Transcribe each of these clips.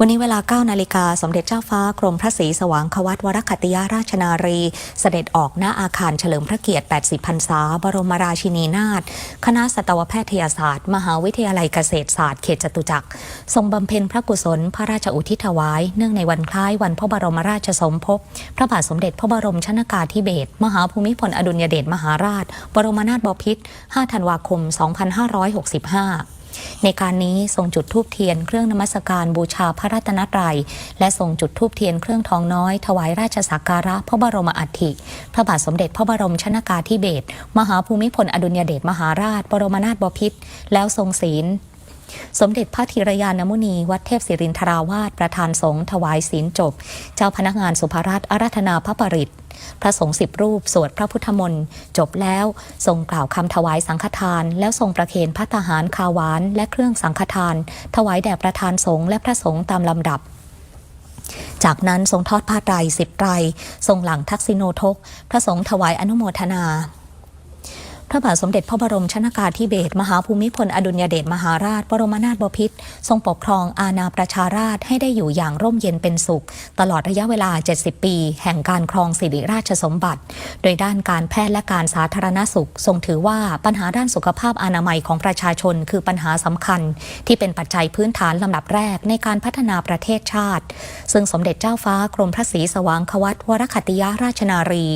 วันนี้เวลา 9 นาฬิกาสมเด็จเจ้าฟ้ากรมพระศรีสว่างควัตวรคัติยราชนารี เสด็จออกหน้าอาคารเฉลิมพระเกียรติ 80 พรรษา บรมราชินีนาถ คณะสัตวแพทยศาสตร์ มหาวิทยาลัยเกษตรศาสตร์เขตจตุจักร ทรงบำเพ็ญพระกุศล พระราชอุทิศถวาย เนื่องในวันคล้ายวันพระบรมราชสมภพ พระบาทสมเด็จพระบรมชนากาธิเบศร มหาภูมิพลอดุลยเดชมหาราช บรมนาถบพิตร 5 ธันวาคม 2565 ในการนี้ทรงจุดธูปเทียนเครื่องนมัสการบูชาพระรัตนตรัย และทรงจุดธูปเทียนเครื่องทองน้อย ถวายราชสักการะพระบรมอัฐิพระบาทสมเด็จพระบรมชนากาธิเบศรมหาภูมิพลอดุลยเดชมหาราช บรมนาถบพิตรแล้วทรงศีลสมเด็จพระธีรยานมุนี วัดเทพศิรินทราวาสประธานสงฆ์ถวายศีลจบ เจ้าพนักงานสุภราชอาราธนาพระปริตร พระสงฆ์สิบรูปสวดพระพุทธมนต์จบแล้วทรงกล่าวคำถวายสังฆทาน แล้วทรงประเคนพระทหารคาวหวานและเครื่องสังฆทาน ถวายแด่ประธานสงฆ์และพระสงฆ์ตามลำดับจากนั้นทรงทอดผ้าไตรสิบไตรทรงหลังทักษิโนทก พระสงฆ์ถวายอนุโมทนา พระบาทสมเด็จพระบรมชนากาธิเบศรมหาภูมิพลอดุลยเดชมหาราช บรมนาถบพิตรทรงปกครองอาณาประชาราชให้ได้อยู่อย่างร่มเย็นเป็นสุข ตลอดระยะเวลา 70 ปี แห่งการครองสิริราชสมบัติ โดยด้านการแพทย์และการสาธารณสุข ทรงถือว่าปัญหาด้านสุขภาพอนามัยของประชาชน คือปัญหาสำคัญ ที่เป็นปัจจัยพื้นฐานลำดับแรกในการพัฒนาประเทศชาติ ซึ่งสมเด็จเจ้าฟ้ากรมพระศรีสว่างควัตวรคัตติยาราชนารี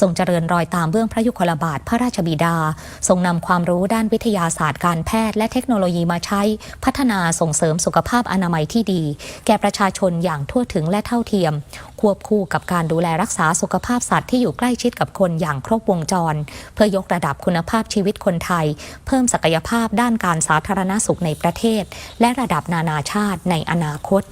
ทรงเจริญรอยตามเบื้องพระยุคลบาทพระราชบิดาา ทรงนำความรู้ด้านวิทยาศาสตร์การแพทย์และเทคโนโลยีมาใช้พัฒนาส่งเสริมสุขภาพอนามัยที่ดี แก่ประชาชนอย่างทั่วถึงและเท่าเทียม ควบคู่กับการดูแลรักษาสุขภาพสัตว์ที่อยู่ใกล้ชิดกับคนอย่างครบวงจร เพื่อยกระดับคุณภาพชีวิตคนไทย เพิ่มศักยภาพด้านการสาธารณสุขในประเทศ และระดับนานาชาติในอนาคต